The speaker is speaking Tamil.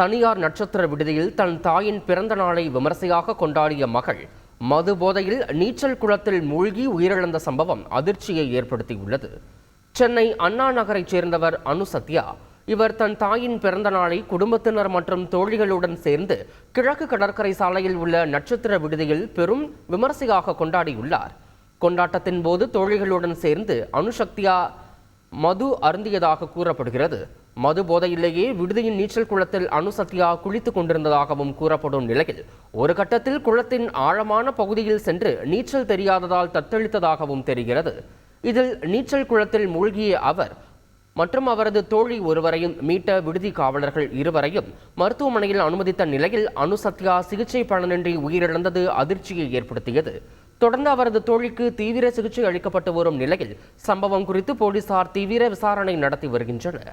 தனியார் நட்சத்திர விடுதியில் தன் தாயின் பிறந்த நாளை விமர்சையாக கொண்டாடிய மகள் மது போதையில் நீச்சல் குளத்தில் மூழ்கி உயிரிழந்த சம்பவம் அதிர்ச்சியை ஏற்படுத்தியுள்ளது. சென்னை அண்ணா நகரைச் சேர்ந்தவர் அனுசத்யா இவர் தன் தாயின் பிறந்த நாளை குடும்பத்தினர் மற்றும் தோழிகளுடன் சேர்ந்து கிழக்கு கடற்கரை சாலையில் உள்ள நட்சத்திர விடுதியில் பெரும் விமர்சையாக கொண்டாடியுள்ளார். கொண்டாட்டத்தின் போது தோழிகளுடன் சேர்ந்து அணுசக்தியா மது அருந்தியதாக கூறப்படுகிறது. மது போதையிலேயே விடுதியின் நீச்சல் குளத்தில் அணுசத்யா குளித்துக் கொண்டிருந்ததாகவும் கூறப்படும் நிலையில் ஒரு கட்டத்தில் குளத்தின் ஆழமான பகுதியில் சென்று நீச்சல் தெரியாததால் தத்தளித்ததாகவும் தெரிகிறது. இதில் நீச்சல் குளத்தில் மூழ்கிய அவர் மற்றும் அவரது தோழி ஒருவரையும் மீட்ட விடுதி காவலர்கள் இருவரையும் மருத்துவமனையில் அனுமதித்த நிலையில் அணுசத்யா சிகிச்சை பலனின்றி உயிரிழந்தது அதிர்ச்சியை ஏற்படுத்தியது. தொடர்ந்து அவரது தோழிக்கு தீவிர சிகிச்சை அளிக்கப்பட்டு வரும் நிலையில் சம்பவம் குறித்து போலீசார் தீவிர விசாரணை நடத்தி வருகின்றனர்.